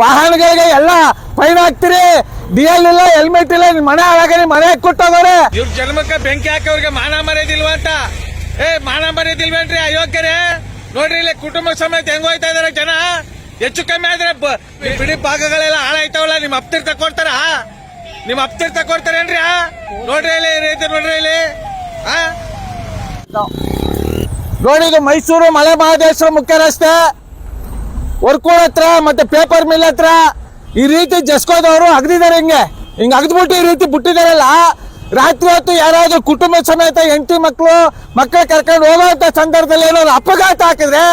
ವಾಹನಗಳಿಗೆ ಎಲ್ಲ ಫೈನ್ ಹಾಕ್ತೀರಿ. ಡಿಎಲ್ ಇಲ್ಲ ಹೆಲ್ಮೆಟ್ ಇಲ್ಲ ನಿಮ್ ಮನೆ ಹಾಳಾಗಿ ಮನೆ ಕೊಟ್ಟವ್ರೆ ಇವ್ರ ಜನ್ಮಕ್ಕೆ ಬೆಂಕಿ ಹಾಕವ್ರಿಗೆ ಮಾನ ಮರ್ಯಾದಿಲ್ವಾ ಅಂತ? ಏ ಮಾನ ಮರ್ಯಾದಿಲ್ವೇನ್ರಿ ಅಯೋಗ್ಯರೇ? ನೋಡ್ರಿ ಇಲ್ಲಿ ಕುಟುಂಬ ಸಮೇತ ಹೆಂಗ್ ಹೋಯ್ತಾ ಇದಾರೆ ಜನ? ಹೆಚ್ಚು ಕಮ್ಮಿ ಆದ್ರೆ ಬಿಡಿ ಭಾಗಗಳೆಲ್ಲ ಹಾಳಾಯ್ತಾವಲ್ಲ ನಿಮ್ ಅಪ್ತಿರ್ ತಕೊಡ್ತಾರ ನಿಮ್ ಅಪ್ತಿರ್ ತಕೊಡ್ತಾರೇನ್ರಿ? ನೋಡ್ರಿ ಇಲ್ಲಿ ರೈತರು ರೀತಿ ನೋಡ್ರಿ ಇಲ್ಲಿ ಆ? ನೋಡಿ ಇದು ಮೈಸೂರು ಮಲೆ ಮಹದೇಶ್ವರ ಮುಖ್ಯ ರಸ್ತೆ. ವರ್ಕೂಡ್ ಹತ್ರ, ಮತ್ತೆ ಪೇಪರ್ ಮಿಲ್ ಹತ್ರ, ಈ ರೀತಿ ಜಸ್ಕೋದವರು ಅಗ್ದಿದ್ದಾರೆ ಹಿಂಗೆ. ಹಿಂಗೆ ಅಗದ್ಬಿಟ್ಟು ಈ ರೀತಿ ಬಿಟ್ಟಿದಾರಲ್ಲ, ರಾತ್ರಿ ಹೊತ್ತು ಯಾರಾದ್ರೂ ಕುಟುಂಬ ಸಮೇತ ಹೆಂಡತಿ ಮಕ್ಕಳು ಮಕ್ಕಳು ಕರ್ಕೊಂಡು ಹೋಗೋಂತ ಸಂದರ್ಭದಲ್ಲಿ ಏನಾದ್ರು ಅಪಘಾತ ಹಾಕಿದ್ರೆ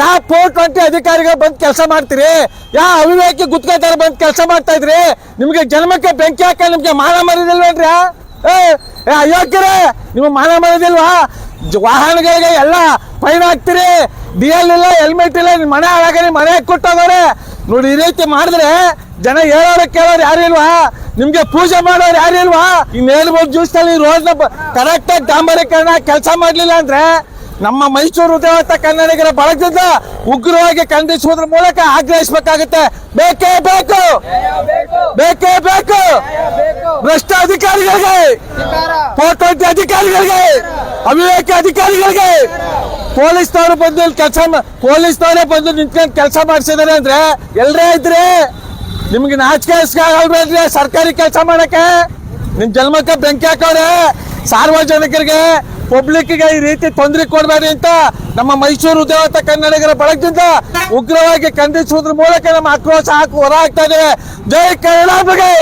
ಯಾವ ಫೋರ್ ಟ್ವೆಂಟಿ ಅಧಿಕಾರಿಗಳು ಬಂದು ಕೆಲಸ ಮಾಡ್ತೀರಿ? ಯಾವ ಅವಿವೇಕಿ ಗುತ್ಕೋತಾರ ಬಂದು ಕೆಲಸ ಮಾಡ್ತಾ ಇದ್ರಿ? ನಿಮಗೆ ಜನ್ಮಕ್ಕೆ ಬೆಂಕಿ ಹಾಕ ನಿಮ್ಗೆ ಮಾನ ಮರಿದಿಲ್ವೇನ್ರಿ ಅಯೋಗ್ಯರೇ, ನಿಮ್ಗೆ ಮಾನ ಮರಿದಿಲ್ವಾ ವಾಹನಗಳಿಗೆ ಎಲ್ಲ ಫೈನ್ ಹಾಕ್ತಿರಿ. ಡಿ ಎಲ್ ಇಲ್ಲ ಹೆಲ್ಮೆಟ್ ಇಲ್ಲ ನಿಮ್ ಮನೆ ಹಾಳಾಗಿ ಮನೆ ಕೊಟ್ಟವ್ರೆ ನೋಡಿ ಈ ರೀತಿ ಮಾಡಿದ್ರೆ ಜನ ಹೇಳೋರು ಕೇಳೋರು ಯಾರು ಇಲ್ವಾ? ನಿಮ್ಗೆ ಪೂಜೆ ಮಾಡೋರು ಯಾರು ಇಲ್ವಾ? ಇನ್ನೇನು ಜ್ಯೂಸ್ನಲ್ಲಿ ರೋಡ್ ಕರೆಕ್ಟ್ ಆಗಿ ಡಾಂಬರೀಕರಣ ಕೆಲಸ ಮಾಡ್ಲಿಲ್ಲ ಅಂದ್ರೆ ನಮ್ಮ ಮೈಸೂರು ದೇವತ ಕನ್ನಡಿಗರ ಬಳಗದಿಂದ ಉಗ್ರವಾಗಿ ಖಂಡಿಸುವುದ್ರ ಮೂಲಕ ಆಗ್ರಹಿಸಬೇಕಾಗುತ್ತೆ. ಬೇಕೇ ಬೇಕು. ಬೇಕೇ ಬೇಕು. ಭ್ರಷ್ಟ ಅಧಿಕಾರಿಗಳಿಗೆ ಫೋರ್ ಟ್ವೆಂಟಿ ಅಧಿಕಾರಿಗಳಿಗೆ ಅವಿವೇಕ ಅಧಿಕಾರಿಗಳಿಗೆ ಪೊಲೀಸ್ನವರು ಬಂದು ಕೆಲಸ ಪೊಲೀಸ್ನವರೇ ಬಂದು ನಿಂತ್ಕೊಂಡು ಕೆಲಸ ಮಾಡಿಸಿದಾರೆ ಅಂದ್ರೆ ಎಲ್ಲರೇ ಇದ್ರೆ ನಿಮ್ಗೆ ನಾಚಿಕೆ ಆಗಲ್ಬೇಡ್ರಿ ಸರ್ಕಾರಿ ಕೆಲಸ ಮಾಡಕ್ಕೆ? ನಿಮ್ ಜನ್ಮಕ್ಕೆ ಬೆಂಕಿ ಹಾಕೋರೆ. ಸಾರ್ವಜನಿಕರಿಗೆ, ಪಬ್ಲಿಕ್ಗೆ ಈ ರೀತಿ ತೊಂದರೆ ಕೊಡಬೇಡಿ ಅಂತ ನಮ್ಮ ಮೈಸೂರು ದೇವತ ಕನ್ನಡಿಗರ ಬಳಗದಿಂದ ಉಗ್ರವಾಗಿ ಖಂಡಿಸುವುದ್ರ ಮೂಲಕ ನಮ್ಮ ಆಕ್ರೋಶ ಹಾಕಿ ಹೊರ ಹಾಕ್ತಾ ಇದೆ ಜೈ ಕನ್ನಡಿಗೆ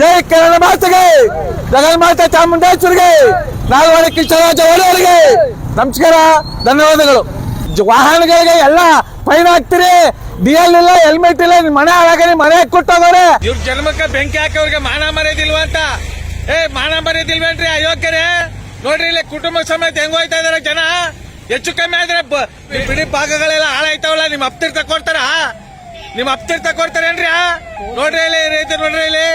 ಜೈ ಕನ್ನಡ ಮಾತಗೈ! ಜಗನ್ ಮಾತೆ ಚಾಮುಂಡೇಶ್ವರಿಗೆ ನಾಲ್ವಡಿ ಕೃಷ್ಣರಾಜ ಒಡೆಯರಿಗೆ! ನಮಸ್ಕಾರ ಧನ್ಯವಾದಗಳು. ವಾಹನಗಳಿಗೆ ಎಲ್ಲ ಫೈನ್ ಹಾಕ್ತೀರಿ ಡಿಎಲ್ ಇಲ್ಲ ಹೆಲ್ಮೆಟ್ ಇಲ್ಲ ನಿಮ್ ಮನೆ ಹಾಳಾಗಿ ಮನೆ ಕೊಟ್ಟವ್ರೆ. ಇವ್ರ ಜನ್ಮಕ್ಕೆ ಬೆಂಕಿ ಹಾಕವ್ರಿಗೆ ಮಾನ ಮರ್ಯಾದಿಲ್ವಾ ಅಂತ? ಏ ಮಾನ ಮರ್ಯಾದಿಲ್ವೇನ್ರಿ ಅಯೋಗ್ಯರೇ? ನೋಡ್ರಿ ಇಲ್ಲಿ ಕುಟುಂಬ ಸಮೇತ ಹೆಂಗ್ ಹೋಯ್ತಾ ಇದಾರೆ ಜನ? ಹೆಚ್ಚು ಕಮ್ಮಿ ಆದ್ರೆ ಬಿಡಿ ಭಾಗಗಳೆಲ್ಲ ಹಾಳಾಯ್ತಾವಲ್ಲ ನಿಮ್ ಅಪ್ತಿರ್ ತಕೊಡ್ತಾರ ನಿಮ್ ಅಪ್ತಿರ್ ತಕೊಡ್ತಾರೇನ್ರಿ? ನೋಡ್ರಿ ಇಲ್ಲಿ ರೈತರು ರೀತಿ ನೋಡ್ರಿ ಇಲ್ಲಿ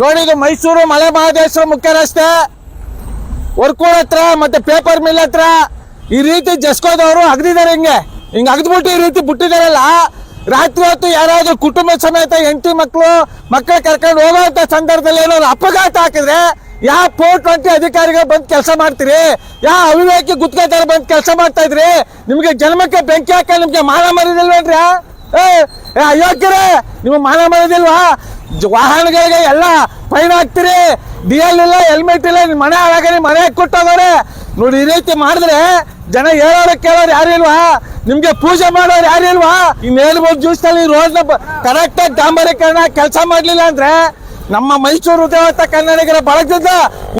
ನೋಡಿ ಇದು ಮೈಸೂರು ಮಲೆ ಮಹದೇಶ್ವರ ಮುಖ್ಯ ರಸ್ತೆ. ವರ್ಕೂಡ್ ಹತ್ರ, ಮತ್ತೆ ಪೇಪರ್ ಮಿಲ್ ಹತ್ರ, ಈ ರೀತಿ ಜಸ್ಕೋದವರು ಅಗದಿದ್ದಾರೆ ಹಿಂಗೆ. ಹಿಂಗೆ ಅಗದ್ಬಿಟ್ಟು ಈ ರೀತಿ ಬಿಟ್ಟಿದಾರಲ್ಲ, ರಾತ್ರಿ ಹೊತ್ತು ಯಾರಾದ್ರೂ ಕುಟುಂಬ ಸಮೇತ ಹೆಂಡತಿ ಮಕ್ಕಳು ಮಕ್ಕಳ ಕರ್ಕೊಂಡು ಹೋಗೋಂತ ಸಂದರ್ಭದಲ್ಲಿ ಏನಾದ್ರು ಅಪಘಾತ ಹಾಕಿದ್ರೆ ಯಾವ ಫೋರ್ ಟ್ವೆಂಟಿ ಅಧಿಕಾರಿಗಳು ಬಂದು ಕೆಲಸ ಮಾಡ್ತೀರಿ? ಯಾವ ಅವಿವೇಕಿ ಗುತ್ಕೋತಾರ ಬಂದು ಕೆಲಸ ಮಾಡ್ತಾ ಇದ್ರಿ? ನಿಮಗೆ ಜನ್ಮಕ್ಕೆ ಬೆಂಕಿ ಹಾಕ ನಿಮ್ಗೆ ಮಾನ ಮರಿದಿಲ್ವೇನ್ರಿ ಅಯೋಗ್ಯರೇ, ನಿಮ್ಗೆ ಮಾನ ಮರಿದಿಲ್ವಾ ವಾಹನಗಳಿಗೆ ಎಲ್ಲ ಫೈನ್ ಹಾಕ್ತಿರಿ ಡಿ ಎಲ್ ಇಲ್ಲ ಹೆಲ್ಮೆಟ್ ಇಲ್ಲ ನಿಮ್ ಮನೆ ಹಾಳಾಗಿ ಮನೆ ಕೊಟ್ಟವ್ರೆ ನೋಡಿ, ಈ ರೀತಿ ಮಾಡಿದ್ರೆ ಜನ ಹೇಳೋರು ಕೇಳೋರು ಯಾರು ಇಲ್ವಾ? ನಿಮ್ಗೆ ಪೂಜೆ ಮಾಡೋರು ಯಾರು ಇಲ್ವಾ? ಇನ್ನೇನು ಜ್ಯೂಸ್ನಲ್ಲಿ ರೋಡ್ನ ಕರೆಕ್ಟ್ ಆಗಿ ಡಾಂಬರೀಕರಣ ಕೆಲಸ ಮಾಡ್ಲಿಲ್ಲ ಅಂದ್ರೆ ನಮ್ಮ ಮೈಸೂರು ದೇವತ ಕನ್ನಡಿಗರ ಬಳಗದಿಂದ